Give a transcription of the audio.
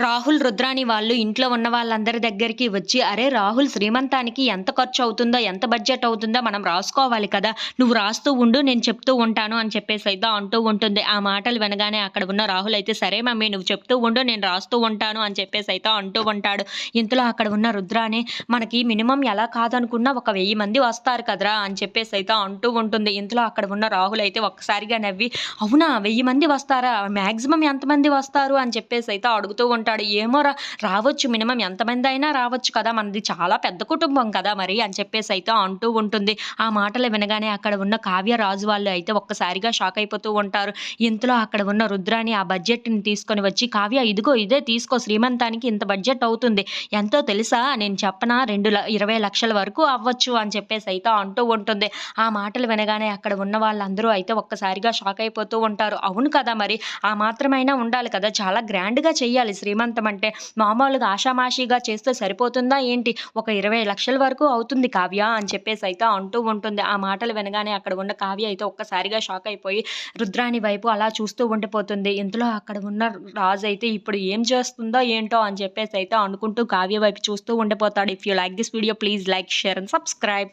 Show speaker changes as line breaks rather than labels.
రాహుల్ రుద్రాని వాళ్ళు ఇంట్లో ఉన్న వాళ్ళందరి దగ్గరికి వచ్చి అరే రాహుల్ శ్రీమంతానికి ఎంత ఖర్చు అవుతుందో ఎంత బడ్జెట్ అవుతుందో మనం రాసుకోవాలి కదా. నువ్వు రాస్తూ ఉండు నేను చెప్తూ ఉంటాను అని చెప్పేసి అయితే అంటూ ఉంటుంది. ఆ మాటలు వినగానే అక్కడ ఉన్న రాహుల్ అయితే సరే మమ్మీ నువ్వు చెప్తూ ఉండు నేను రాస్తూ ఉంటాను అని చెప్పేసి అయితే అంటూ ఉంటాడు. ఇంతలో అక్కడ ఉన్న రుద్రాని మనకి మినిమం ఎలా కాదనుకున్నా ఒక వెయ్యి మంది వస్తారు కదరా అని చెప్పేసి అయితే అంటూ ఉంటుంది. ఇంతలో అక్కడ ఉన్న రాహుల్ అయితే ఒక్కసారిగా నవ్వి అవునా వెయ్యి మంది వస్తారా? మ్యాక్సిమం ఎంతమంది వస్తారు? అని చెప్పేసి అయితే అడుగుతూ ఉంటాడు. ఏమో రా రావచ్చు మినిమం ఎంతమంది అయినా రావచ్చు కదా మనది చాలా పెద్ద కుటుంబం కదా మరి అని చెప్పేసి అయితే అంటూ ఉంటుంది. ఆ మాటలు వినగానే అక్కడ ఉన్న కావ్య రాజు వాళ్ళు అయితే ఒక్కసారిగా షాక్ అయిపోతూ ఉంటారు. ఇంతలో అక్కడ ఉన్న రుద్రాని ఆ బడ్జెట్ని తీసుకొని వచ్చి కావ్య ఇదిగో ఇదే తీసుకో శ్రీమంతానికి ఇంత బడ్జెట్ అవుతుంది. ఎంతో తెలుసా? నేను చెప్పనా? రెండు ల- ఇరవై లక్షల వరకు అవ్వచ్చు అని చెప్పేసి అయితే అంటూ ఉంటుంది. ఆ మాటలు వినగానే అక్కడ ఉన్న వాళ్ళందరూ అయితే ఒక్కసారిగా షాక్ అయిపోతూ ఉంటారు. అవును కదా మరి ఆ మాత్రమైనా ఉండాలి కదా చాలా గ్రాండ్గా చేయాలి శ్రీ శ్రీమంతం అంటే మామూలుగా ఆషామాషిగా చేస్తే సరిపోతుందా ఏంటి? ఒక ఇరవై లక్షల వరకు అవుతుంది కావ్య అని చెప్పేసి అయితే అంటూ ఉంటుంది. ఆ మాటలు వినగానే అక్కడ ఉన్న కావ్య అయితే ఒక్కసారిగా షాక్ అయిపోయి రుద్రాని వైపు అలా చూస్తూ ఉండిపోతుంది. ఇంతలో అక్కడ ఉన్న రాజు అయితే ఇప్పుడు ఏం చేస్తుందో ఏంటో అని చెప్పేసి అయితే అనుకుంటూ కావ్య వైపు చూస్తూ ఉండిపోతాడు. If you like this video please like share and subscribe